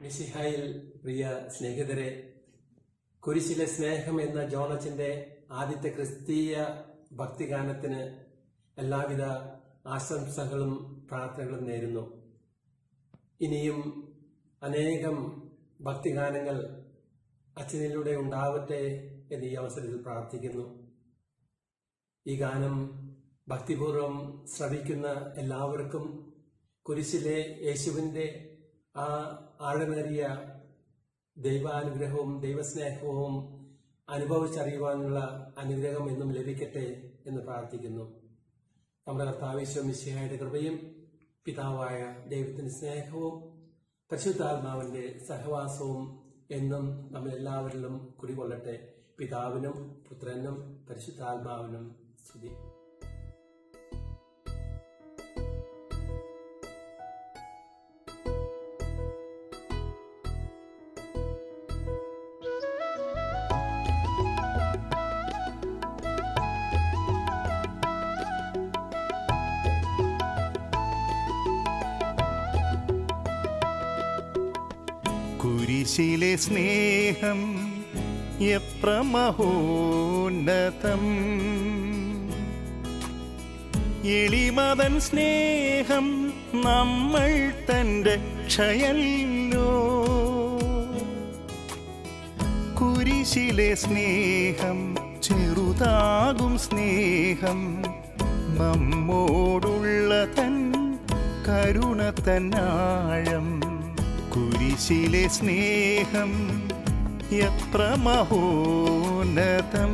മിശിഹായിൽ പ്രിയ സ്നേഹിതരെ കുരിശിലെ സ്നേഹം എന്ന ജോണച്ചിന്റെ ആദ്യത്തെ ക്രിസ്തീയ ഭക്തിഗാനത്തിന് എല്ലാവിധ ആശംസകളും പ്രാർത്ഥനകളും നേരുന്നു. ഇനിയും അനേകം ഭക്തിഗാനങ്ങൾ അച്ഛനിലൂടെ ഉണ്ടാവട്ടെ എന്ന് ഈ അവസരത്തിൽ പ്രാർത്ഥിക്കുന്നു. ഈ ഗാനം ഭക്തിപൂർവം ശ്രവിക്കുന്ന എല്ലാവർക്കും കുരിശിലെ യേശുവിന്റെ ആ ആഴമേറിയ ദൈവാനുഗ്രഹവും ദൈവസ്നേഹവും അനുഭവിച്ചറിയുവാനുള്ള അനുഗ്രഹം എന്നും ലഭിക്കട്ടെ എന്ന് പ്രാർത്ഥിക്കുന്നു. നമ്മുടെ കർത്താവേശ്വര മിശിഹായുടെ കൃപയും പിതാവായ ദൈവത്തിന്റെ സ്നേഹവും പരിശുദ്ധാത്മാവിന്റെ സഹവാസവും എന്നും നമ്മളെല്ലാവരിലും കുടികൊള്ളട്ടെ. പിതാവിനും പുത്രനും പരിശുദ്ധാത്മാവിനും സ്തുതി. കുരിശിലെ സ്നേഹം എത്ര മഹോന്നതം എളിമതൻ സ്നേഹം നമ്മൾ തന്റെ ക്ഷയല്ലോ കുരിശിലെ സ്നേഹം ചെറുതാകും സ്നേഹം നമ്മോടുള്ള തൻ കരുണ തന്നാഴം. കുരിശിലെ സ്നേഹം എത്ര മഹോന്നതം.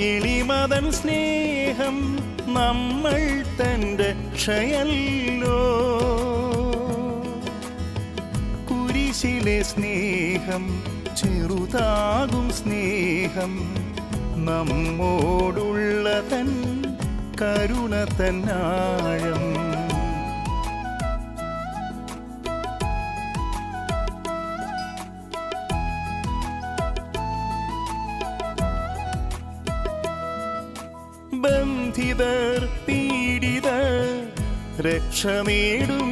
എളിമതൻ സ്നേഹം നമ്മൾ തന്റെ ക്ഷയല്ലോ. കുരിശിലെ സ്നേഹം ചെറുതാകും സ്നേഹം നമ്മോടുള്ള തൻ കരുണ പീഡിതർ രക്ഷ നേടും.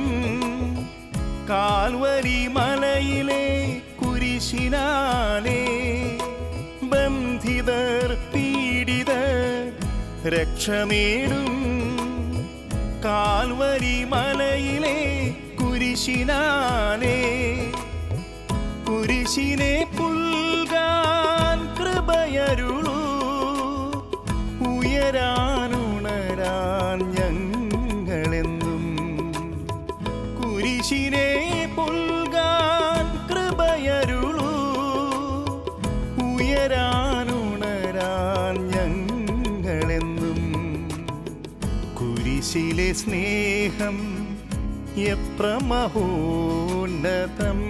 കാൽവരി മലയിലെ കുരിശിനാലേ ബന്ധിതർ പീഡിതർ രക്ഷ നേടും. കാൽവരി മലയിലെ കുരിശിനാലേ കുരിശിനെ പുൽകാൻ കൃപയരുളൂ. ഉയരാനുണരാൻ കുരിശിലെ സ്നേഹം എത്ര മഹോന്നതം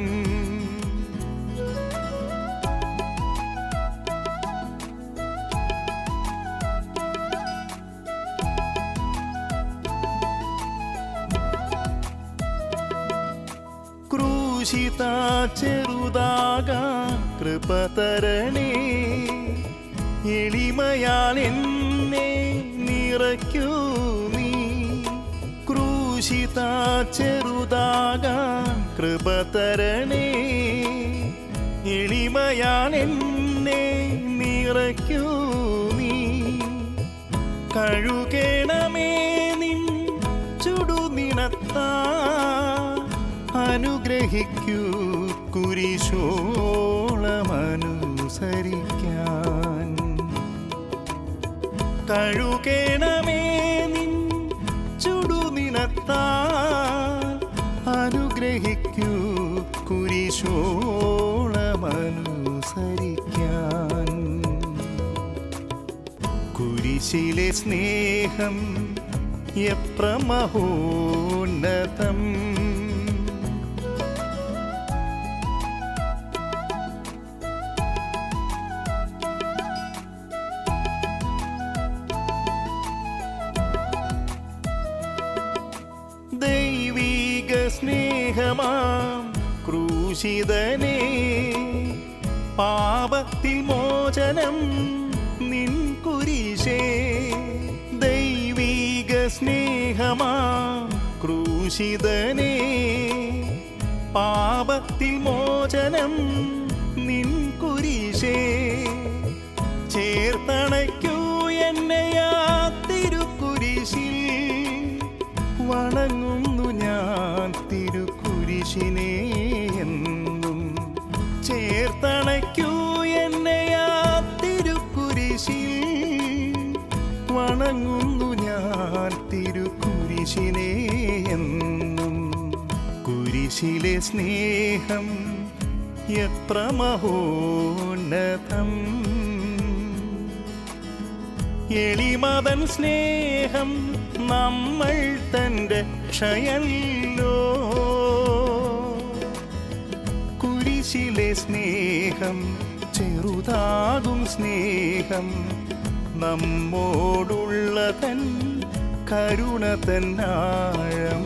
ക്രൂശിതാ ചെറുതാകാ കൃപതരണേ എളിമയാൽ എന്നെ നിറയ്ക്കൂ. നീ ചെറുതാക കൃപ തരണേ. എളിമയാൻ എന്നെ നിറയ്ക്കൂ നീ. കഴുകണമേ നിൻ ചുടുനിണത്താ അനുഗ്രഹിക്കൂ കുരിശോളമനുസരിക്കാൻ. കഴുകണമേ കുരിശോളമനുസരിക്കാൻ കുരിശിലെ സ്നേഹം എത്ര മഹോന്നതം ദൈവീക സ്നേഹമാം ക്രൂശിതനേ പാപത്തിൽ മോചനം നിൻ കുരിശേ. ദൈവീക സ്നേഹമാ ക്രൂശിതനേ പാപത്തിൽ മോചനം നിൻ കുരിശേ. ചേർത്തണയ്ക്കൂ ചേർത്തണയ്ക്കൂ എന്നെ ആ തിരുക്കുരിശിൽ. വണങ്ങുന്നു ഞാൻ തിരുക്കുരിശിനെ എന്നും. കുരിശിലെ സ്നേഹം എത്ര മഹോന്നതം. എളിമതൻ സ്നേഹം നമ്മൾ തന്റെ ക്ഷയല്ലോ കുരിശിലെ സ്നേഹം ചെറുതാകും സ്നേഹം. നമ്മോടുള്ള തൻ കരുണ തന്നാഴം.